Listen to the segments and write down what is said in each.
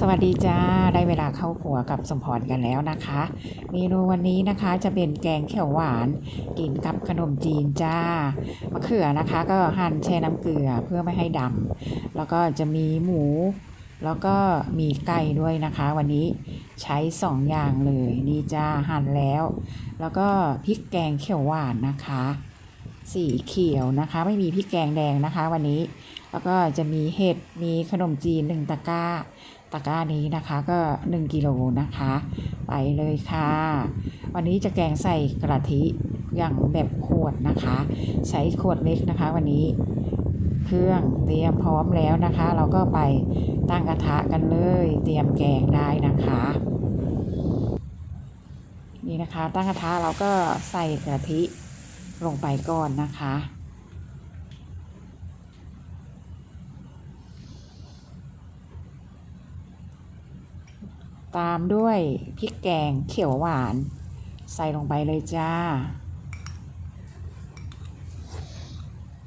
สวัสดีจ้า ได้เวลาเข้าครัวกับสมพรกันแล้วนะคะ เมนูวันนี้นะคะจะเป็นแกงเขียวหวาน กินกับขนมจีนจ้ามะเขือนะคะ ก็หั่นแช่น้ำเกลือเพื่อไม่ให้ดำแล้วก็จะมีหมู แล้วก็มีไก่ด้วยนะคะ วันนี้ใช้สองอย่างเลยนี่จ้าหั่นแล้ว แล้วก็พริกแกงเขียวหวานนะคะ สีเขียวนะคะ ไม่มีพริกแกงแดงนะคะ วันนี้แล้วก็จะมีเห็ด มีขนมจีนหนึ่งตะกร้า ตะกร้านี้นะคะก็ 1กิโลนะคะ ไปเลยค่ะ วันนี้จะแกงใส่กระทิอย่างแบบขวดนะคะ ใช้ขวดเล็กนะคะ วันนี้เครื่องเตรียมพร้อมแล้วนะคะ เราก็ไปตั้งกระทะกันเลย เตรียมแกงได้นะคะ นี่นะคะ ตั้งกระทะเราก็ใส่กะทิลงไปก่อนนะคะ ตามด้วยพริกแกงเขียวหวาน ใส่ลงไปเลยจ้า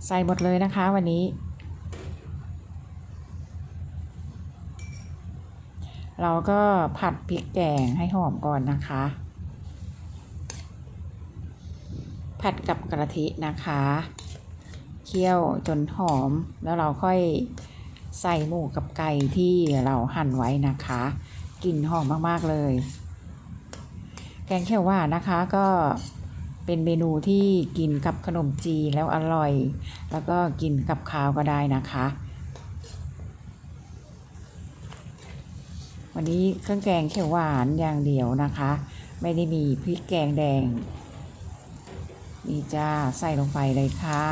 ใส่หมดเลยนะคะวันนี้ เราก็ผัดพริกแกงให้หอมก่อนนะคะ ผัดกับกระทินะคะเคี่ยวจนหอมแล้วเราค่อยใส่หมูกับไก่ที่เราหั่นไว้นะคะ กลิ่นหอมมากๆเลย แกงเขียวหวานนะคะก็เป็นเมนูที่กินกับขนมจีนแล้วอร่อย แล้วก็กินกับข้าวก็ได้นะคะ วันนี้เครื่องแกงเขียวหวานอย่างเดียวนะคะ ไม่ได้มีพริกแกงแดงนี่จ้าใส่ลงไปเลยค่ะ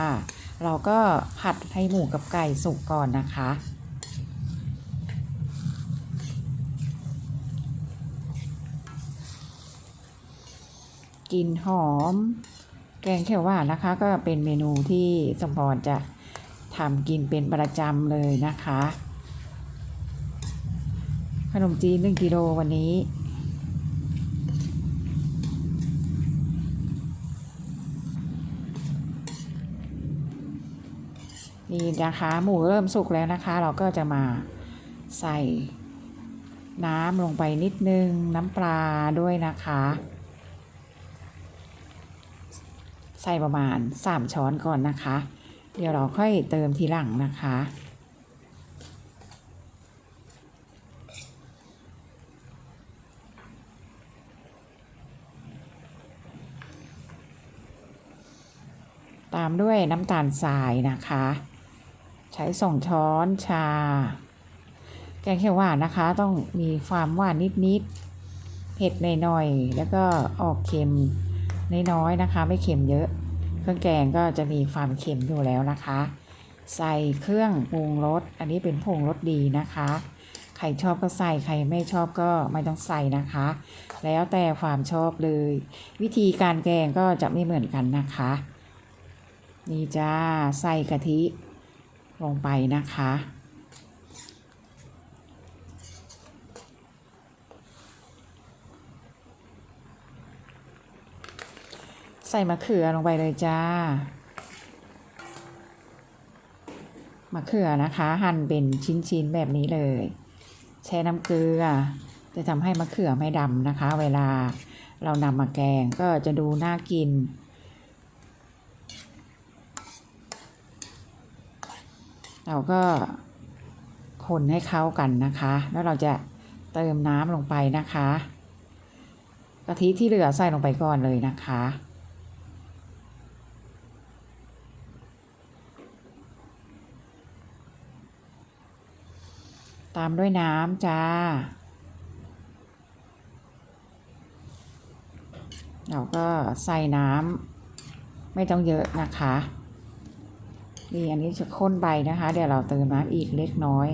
เราก็ผัดให้หมูกับไก่สุกก่อนนะคะ กลิ่นหอม แกงเขียวหวานนะคะ ก็เป็นเมนูที่สมพรจะทำกินเป็นประจำเลยนะคะ ขนมจีนหนึ่งกิโลวันนี้นี่นะคะหมูเริ่มสุกแล้วนะคะ เราก็จะมาใส่น้ำลงไปนิดนึงน้ำปลาด้วยนะคะ ใส่ประมาณ 3 ช้อนก่อนนะคะ เดี๋ยวเราค่อยเติมทีหลังนะคะ ตามด้วยน้ำตาลทรายนะคะ ใช้สองช้อนชา แกงเขียวหวานนะคะ ต้องมีความหวานนิดๆเผ็ดหน่อยๆ แล้วก็ออกเค็ม น้อยๆนะคะ ไม่เค็มเยอะ เครื่องแกงก็จะมีความเค็มอยู่แล้วนะคะ ใส่เครื่องปรุงรสอันนี้เป็นผงรสดีนะคะใครชอบก็ใส่ใครไม่ชอบก็ไม่ต้องใส่นะคะ แล้วแต่ความชอบเลย วิธีการแกงก็จะไม่เหมือนกันนะคะ นี่จ้าใส่กะทิลงไปนะคะ ส่มะเขือลงไปเลยจ้ามะเขือนะคะ หั่นเป็นชิ้นๆแบบนี้เลย แช่น้ำเกลือ จะทำให้มะเขือไม่ดำนะคะ เวลาเรานำมาแกงก็จะดูน่ากิน เราก็คนให้เข้ากันนะคะ แล้วเราจะเติมน้ำลงไปนะคะกะทิที่เหลือใส่ลงไปก่อนเลยนะคะ ตามด้วยน้ำจ้า เราก็ใส่น้ำไม่ต้องเยอะนะคะนี่อันนี้จะข้นไปนะคะ เดี๋ยวเราเติมน้ำอีกเล็กน้อย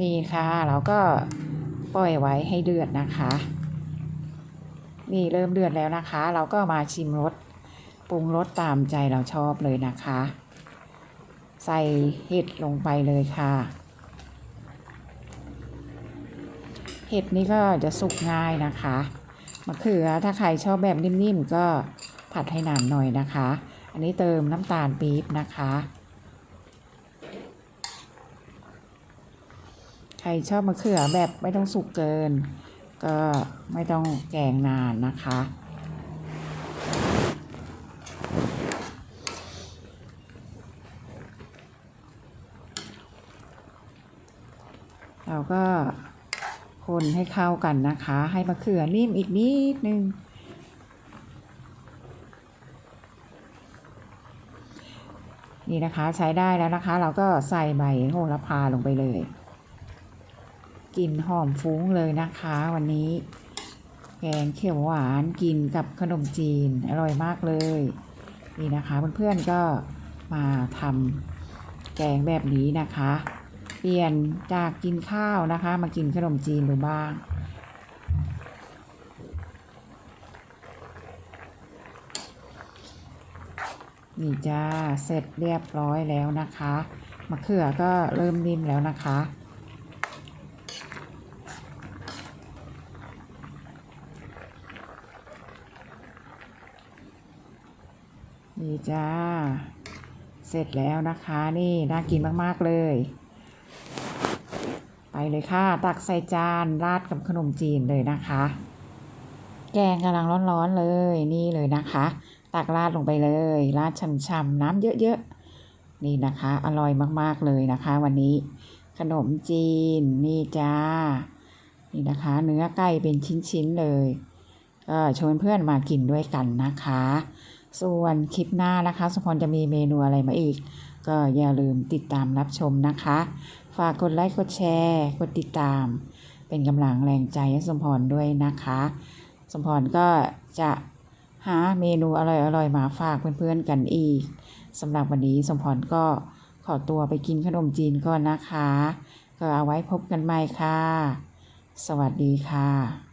นี่ค่ะ เราก็ปล่อยไว้ให้เดือดนะคะ นี่เริ่มเดือดแล้วนะคะ เราก็มาชิมรสปรุงรสตามใจเราชอบเลยนะคะ ใส่เห็ดลงไปเลยค่ะ เห็ดนี่ก็จะสุกง่ายนะคะมะเขือถ้าใครชอบแบบนิ่มๆก็ผัดให้นานหน่อยนะคะ อันนี้เติมน้ำตาลปี๊บนะคะ ใครชอบมะเขือแบบไม่ต้องสุกเกิน ก็ไม่ต้องแกงนานนะคะ เราก็คนให้เข้ากันนะคะ ให้มะเขือนิ่มอีกนิดนึงนี่นะคะใช้ได้แล้วนะคะ เราก็ใส่ใบโหระพาลงไปเลย กลิ่นหอมฟุ้งเลยนะคะ วันนี้ แกงเขียวหวานกินกับขนมจีนอร่อยมากเลย นี่นะคะเพื่อนๆก็มาทำแกงแบบนี้นะคะ เปลี่ยนจากกินข้าวนะคะ มากินขนมจีนดูบ้างนี่จ้าเสร็จเรียบร้อยแล้วนะคะมะเขือก็เริ่มนิ่มแล้วนะคะ นี่จ้า เสร็จแล้วนะคะนี่น่ากินมาก ๆ เลย ไปเลยค่ะ ตักใส่จานราดกับขนมจีนเลยนะคะ แกงกำลังร้อน ๆ เลยนี่เลยนะคะ ตักราดลงไปเลยราดช่ำๆน้ำเยอะ ๆ นี่นะคะ อร่อยมาก ๆ เลยนะคะ วันนี้ขนมจีนนี่จ้า นี่นะคะ เนื้อไก่เป็นชิ้น ๆ เลยก็ชวนเพื่อนมากินด้วยกันนะคะ ส่วนคลิปหน้านะคะสมพรจะมีเมนูอะไรมาอีก ก็อย่าลืมติดตามรับชมนะคะ ฝากกดไลค์กดแชร์ กดติดตาม เป็นกำลังแรงใจให้สมพรด้วยนะคะ สมพรก็จะหาเมนูอร่อยๆมาฝากเพื่อนๆกันอีกสำหรับวันนี้สมพรก็ขอตัวไปกินขนมจีนก่อนนะคะ ก็เอาไว้พบกันใหม่ค่ะ สวัสดีค่ะ